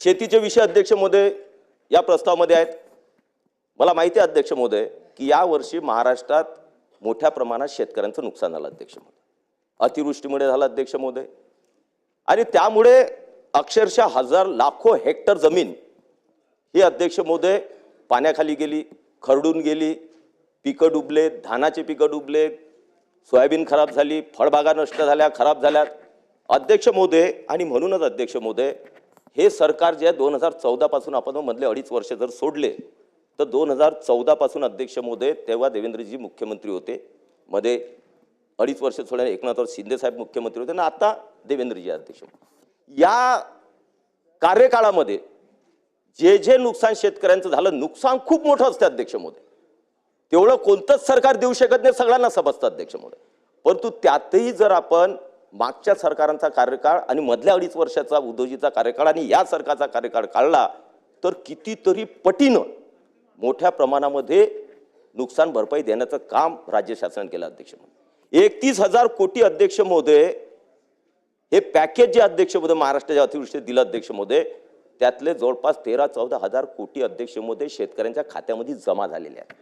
शेतीचे विषय अध्यक्ष महोदय या प्रस्तावामध्ये आहेत. मला माहिती आहे अध्यक्ष महोदय की यावर्षी महाराष्ट्रात मोठ्या प्रमाणात शेतकऱ्यांचं नुकसान झालं अध्यक्ष महोदय. अतिवृष्टीमुळे झालं अध्यक्ष महोदय. आणि त्यामुळे अक्षरशः हजार लाखो हेक्टर जमीन ही अध्यक्ष महोदय पाण्याखाली गेली खरडून गेली पिकं डुबले धानाचे पिकं डुबले सोयाबीन खराब झाली फळबागा नष्ट झाल्या खराब झाल्यात. अध्यक्ष महोदय आणि म्हणूनच अध्यक्ष महोदय हे सरकार जे आहे दोन हजार चौदापासून आपण हो मधले अडीच वर्ष जर सोडले तर दोन हजार चौदापासून अध्यक्ष महोदय तेव्हा देवेंद्रजी मुख्यमंत्री होते. मध्ये अडीच वर्ष सोडल्याने एकनाथराव शिंदे साहेब मुख्यमंत्री होते आणि आता देवेंद्रजी अध्यक्ष या कार्यकाळामध्ये जे जे नुकसान शेतकऱ्यांचं झालं नुकसान खूप मोठं असतं अध्यक्ष महोदय तेवढं कोणतंच सरकार देऊ शकत नाही सगळ्यांना समजतं अध्यक्ष महोदय परंतु त्यातही जर आपण मागच्या सरकारांचा कार्यकाळ आणि मधल्या अडीच वर्षाचा उद्योजीचा कार्यकाळ आणि या सरकारचा कार्यकाळ काढला तर कितीतरी पटीनं मोठ्या प्रमाणामध्ये नुकसान भरपाई देण्याचं काम राज्य शासनाने केलं अध्यक्ष म्हणून. एकतीस हजार कोटी अध्यक्ष महोदय हे पॅकेज जे अध्यक्ष महोदय महाराष्ट्राच्या अतिवृष्टीत दिलं अध्यक्ष महोदय त्यातले जवळपास तेरा चौदा हजार कोटी अध्यक्ष महोदय शेतकऱ्यांच्या खात्यामध्ये जमा झालेले आहेत.